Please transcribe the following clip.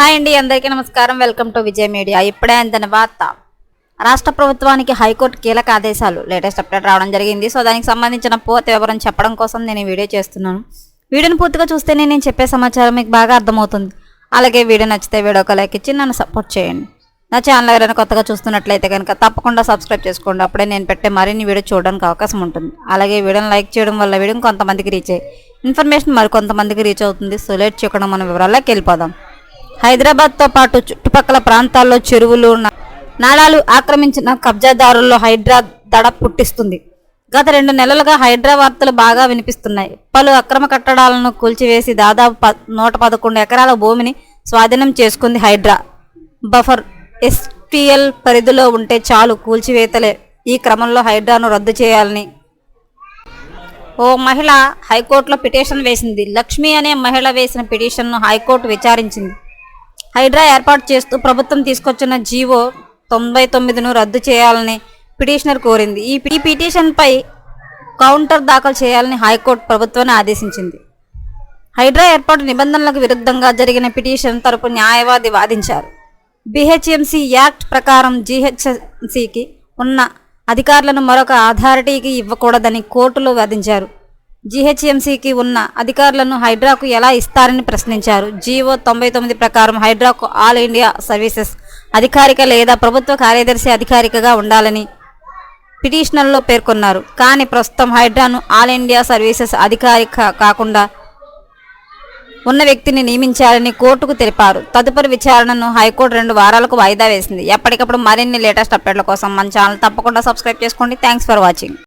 Hi అండి అందరికీ నమస్కారం. వెల్కమ్ టు విజయ్ మీడియా ఇప్పుడే అందిన వార్త. రాష్ట్ర ప్రభుత్వానికి హైకోర్టు కీలక ఆదేశాలు. లేటెస్ట్ అప్డేట్ రావడం జరిగింది. సో దానికి సంబంధించిన పూర్తి వివరం చెప్పడం కోసం నేను వీడియో చేస్తున్నాను. వీడియోని పూర్తిగా చూస్తేనే నేను చెప్పే సమాచారం మీకు బాగా అర్థమవుతుంది. అలాగే వీడియో నచ్చితే వీడియోకి లైక్ ఇచ్చి నన్ను సపోర్ట్ చేయండి. నా ఛానల్ ఎవరైనా కొత్తగా చూస్తున్నట్లయితే కనుక తప్పకుండా సబ్స్క్రైబ్ చేసుకోండి. అప్పుడే నేను పెట్టే మరిన్ని వీడియో చూడడానికి అవకాశం ఉంటుంది. అలాగే వీడియోని లైక్ చేయడం వల్ల వీడియో కొంతమందికి రీచ్ అయ్యి ఇన్ఫర్మేషన్ మరికొంతమందికి రీచ్ అవుతుంది. సో లేట్ చేయకుండా మన వివరాల్లోకి వెళ్ళిపోదాం. హైదరాబాద్తో పాటు చుట్టుపక్కల ప్రాంతాల్లో చెరువులు నాళాలు ఆక్రమించిన కబ్జాదారుల్లో హైడ్రా దడ పుట్టిస్తుంది. గత రెండు నెలలుగా హైడ్రా వార్తలు బాగా వినిపిస్తున్నాయి. పలు అక్రమ కట్టడాలను కూల్చివేసి దాదాపు ప నూట పదకొండు ఎకరాల భూమిని స్వాధీనం చేసుకుంది హైడ్రా. బఫర్ ఎస్టీఎల్ పరిధిలో ఉంటే చాలు కూల్చివేతలే ఈ క్రమంలో హైడ్రాను రద్దు చేయాలని. ఓ మహిళ హైకోర్టులో పిటిషన్ వేసింది. లక్ష్మి అనే మహిళ వేసిన పిటిషన్ను హైకోర్టు విచారించింది. హైడ్రా ఏర్పాటు చేస్తూ ప్రభుత్వం తీసుకొచ్చిన జీవో తొంభై తొమ్మిదిను రద్దు చేయాలని పిటిషనర్ కోరింది. ఈ పిటిషన్పై కౌంటర్ దాఖలు చేయాలని హైకోర్టు ప్రభుత్వాన్ని ఆదేశించింది. హైడ్రా ఏర్పాటు నిబంధనలకు విరుద్ధంగా జరిగిన పిటిషన్ తరపు న్యాయవాది వాదించారు. బిహెచ్ఎంసీ యాక్ట్ ప్రకారం జీహెచ్ఎంసీకి ఉన్న అధికారులను మరొక అథారిటీకి ఇవ్వకూడదని కోర్టులో వాదించారు. జీహెచ్ఎంసీకి ఉన్న అధికారులను హైడ్రాకు ఎలా ఇస్తారని ప్రశ్నించారు. జీవో తొంభై తొమ్మిది ప్రకారం హైడ్రాకు ఆల్ ఇండియా సర్వీసెస్ అధికారిక లేదా ప్రభుత్వ కార్యదర్శి అధికారికగా ఉండాలని పిటిషనర్లో పేర్కొన్నారు. కానీ ప్రస్తుతం హైడ్రాను ఆల్ ఇండియా సర్వీసెస్ అధికారిక కాకుండా ఉన్న వ్యక్తిని నియమించాలని కోర్టుకు తెలిపారు. తదుపరి విచారణను హైకోర్టు రెండు వారాలకు వాయిదా వేసింది. ఎప్పటికప్పుడు మరిన్ని లేటెస్ట్ అప్డేట్ల కోసం మన ఛానల్ తప్పకుండా సబ్స్క్రైబ్ చేసుకోండి. Thanks for watching.